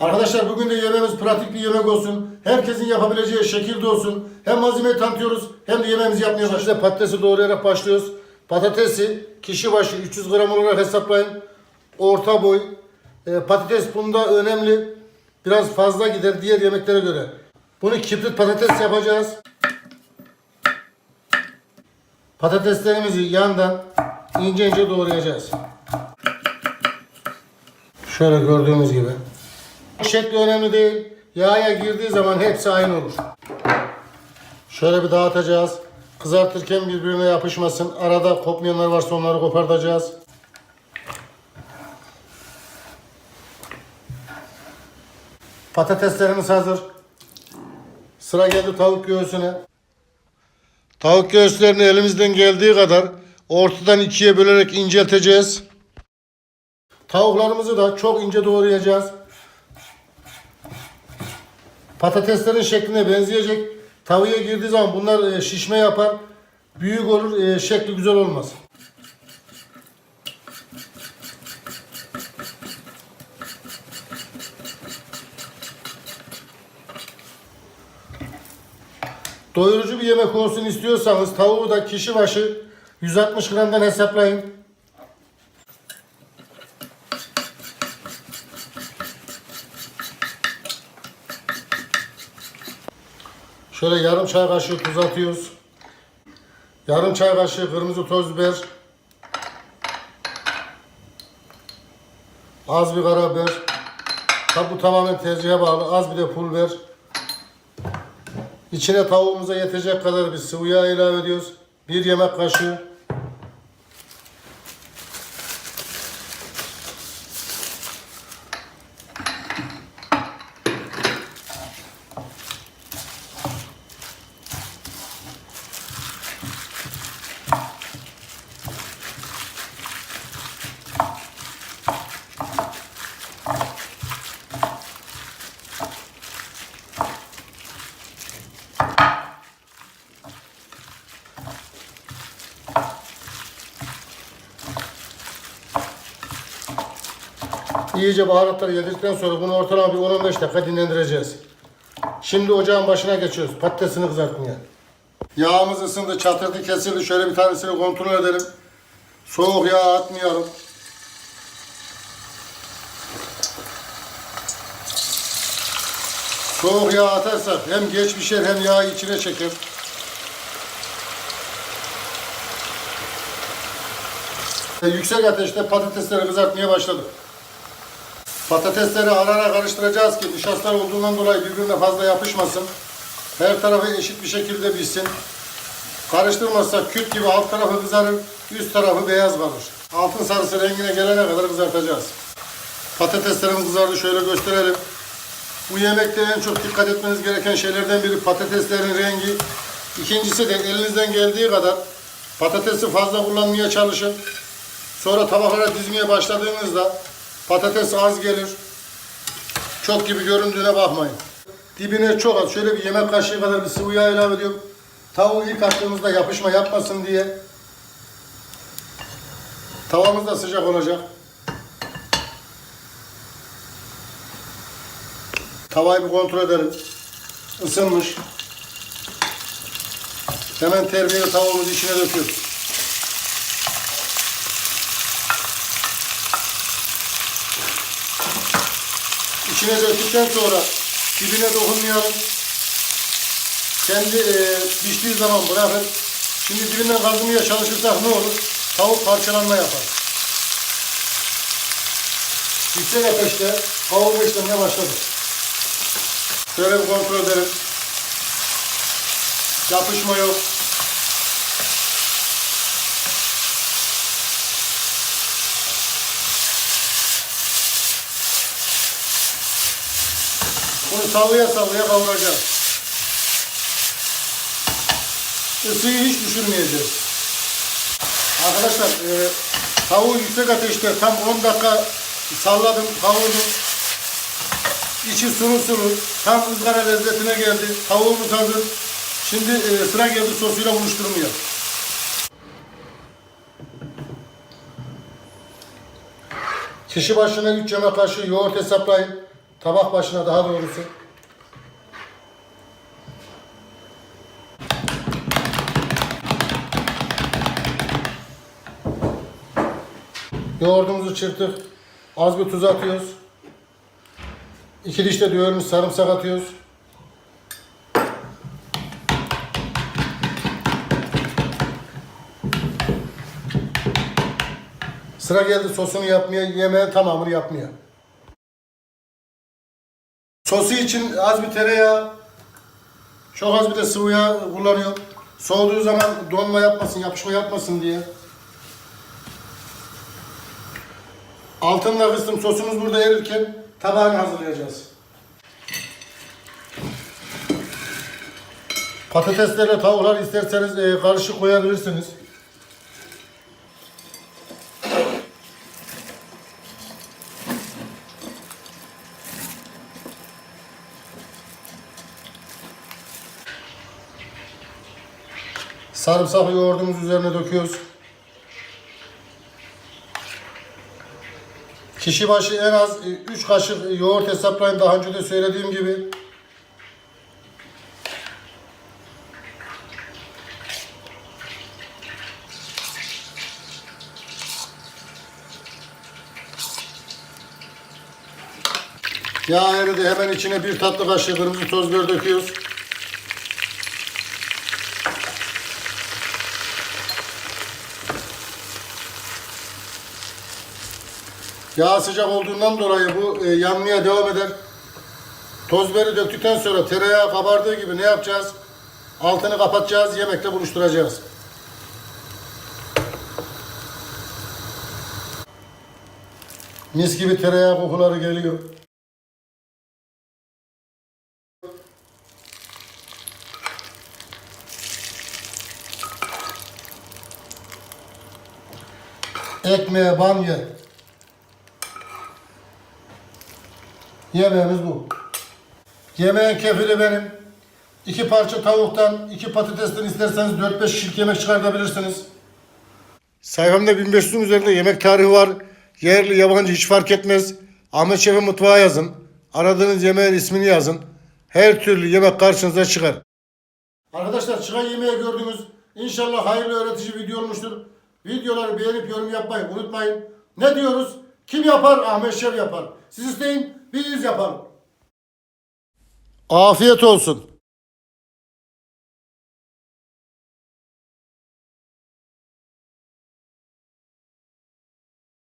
Arkadaşlar bugün de yemeğimiz pratik bir yemek olsun. Herkesin yapabileceği şekilde olsun. Hem malzemeyi tanıtıyoruz hem de yemeğimizi yapmaya başlıyoruz. Şimdi patatesi doğrayarak başlıyoruz. Patatesi kişi başı 300 gram olarak hesaplayın. Orta boy. E, patates bunda önemli. Biraz fazla gider diğer yemeklere göre. Bunu kibrit patates yapacağız. Patateslerimizi yandan ince ince doğrayacağız. Şöyle gördüğümüz gibi. Şekli önemli değil. Yağa girdiği zaman hepsi aynı olur. Şöyle bir dağıtacağız. Kızartırken birbirine yapışmasın. Arada kopmayanlar varsa onları kopartacağız. Patateslerimiz hazır. Sıra geldi tavuk göğsüne. Tavuk göğüslerini elimizden geldiği kadar ortadan ikiye bölerek incelteceğiz. Tavuklarımızı da çok ince doğrayacağız. Patateslerin şekline benzeyecek. Tavaya girdiği zaman bunlar e, şişme yapar. Büyük olur, e, şekli güzel olmaz. Doyurucu bir yemek olsun istiyorsanız tavuğu da kişi başı 160 gramdan hesaplayın. Şöyle yarım çay kaşığı tuz atıyoruz. Yarım çay kaşığı kırmızı toz biber. Az bir karabiber. Tabi bu tamamen tercihe bağlı. Az bir de pul biber. İçine tavuğumuza yetecek kadar bir sıvı yağ ilave ediyoruz. Bir yemek kaşığı. İyice baharatları yedirdikten sonra bunu ortalama bir 10-15 dakika dinlendireceğiz. Şimdi ocağın başına geçiyoruz. Patatesini kızartmaya. Yağımız ısındı, çatırdı, kesildi. Şöyle bir tanesini kontrol edelim. Soğuk yağ atmayalım. Soğuk yağ atarsak hem geç pişer hem yağı içine çeker. Yüksek ateşte patatesleri kızartmaya başladık. Patatesleri ara ara karıştıracağız ki nişastalar olduğundan dolayı birbirine fazla yapışmasın. Her tarafı eşit bir şekilde pişsin. Karıştırmazsak küt gibi alt tarafı kızarır, üst tarafı beyaz kalır. Altın sarısı rengine gelene kadar kızartacağız. Patateslerimiz kızardı şöyle gösterelim. Bu yemekte en çok dikkat etmeniz gereken şeylerden biri patateslerin rengi. İkincisi de elinizden geldiği kadar patatesi fazla kullanmaya çalışın. Sonra tabaklara dizmeye başladığınızda patates az gelir. Çok gibi göründüğüne bakmayın. Dibine çok az, şöyle bir yemek kaşığı kadar bir sıvı yağ ilave ediyorum. Tavuğu ilk attığımızda yapışma yapmasın diye. Tavamız da sıcak olacak. Tavayı bir kontrol edelim. Isınmış. Hemen terbiyeli tavuğumuzu içine döküyoruz. İçine döktükten sonra dibine dokunmayalım. Kendi e, piştiği zaman bırakın. Şimdi dibinden kazımaya çalışırsak ne olur? Tavuk parçalanma yapar. Yüksek ateşte kavurma işlemine başladık. Şöyle bir kontrol edelim. Yapışma yok. Bunu sallaya sallaya kavuracağız. Isıyı hiç düşürmeyeceğiz. Arkadaşlar e, tavuğu yüksek ateşte tam 10 dakika salladım, kavurdum. İçi sulu sulu, tam ızgara lezzetine geldi. Tavuğumuz hazır. Şimdi e, sıra geldi sosuyla buluşturmaya. Kişi başına 3 yemek kaşığı yoğurt hesaplayın. Tabak başına daha doğrusu. Yoğurdumuzu çırptık. Az bir tuz atıyoruz. İki diş de dövülmüş sarımsak atıyoruz. Sıra geldi sosunu yapmaya, yemeğin tamamını yapmaya. Sosu için az bir tereyağı, çok az bir de sıvı yağ kullanıyorum. Soğuduğu zaman donma yapmasın, yapışma yapmasın diye. Altında kıstım sosumuz burada erirken tabağını hazırlayacağız. Patateslerle tavuklar isterseniz e, karışık koyabilirsiniz. Sarımsak yoğurdumuz üzerine döküyoruz. Kişi başı en az 3 kaşık yoğurt hesaplayın. Daha önce de söylediğim gibi. Yağ eridi. Hemen içine bir tatlı kaşığı kırmızı toz biber döküyoruz. Yağ sıcak olduğundan dolayı bu e, yanmaya devam eder. Toz döktükten sonra tereyağı kabardığı gibi ne yapacağız? Altını kapatacağız, yemekle buluşturacağız. Mis gibi tereyağı kokuları geliyor. Ekmeğe bam Yemeğimiz bu. Yemeğin kefili benim. İki parça tavuktan, iki patatesten isterseniz 4-5 kişilik yemek çıkartabilirsiniz. Sayfamda 1500'ün üzerinde yemek tarihi var. Yerli, yabancı hiç fark etmez. Ahmet Şef'in mutfağı yazın. Aradığınız yemeğin ismini yazın. Her türlü yemek karşınıza çıkar. Arkadaşlar çıkan yemeği gördünüz. İnşallah hayırlı öğretici video olmuştur. Videoları beğenip yorum yapmayı unutmayın. Ne diyoruz? Kim yapar? Ahmet Şef yapar. Siz isteyin, biz yapalım. Afiyet olsun.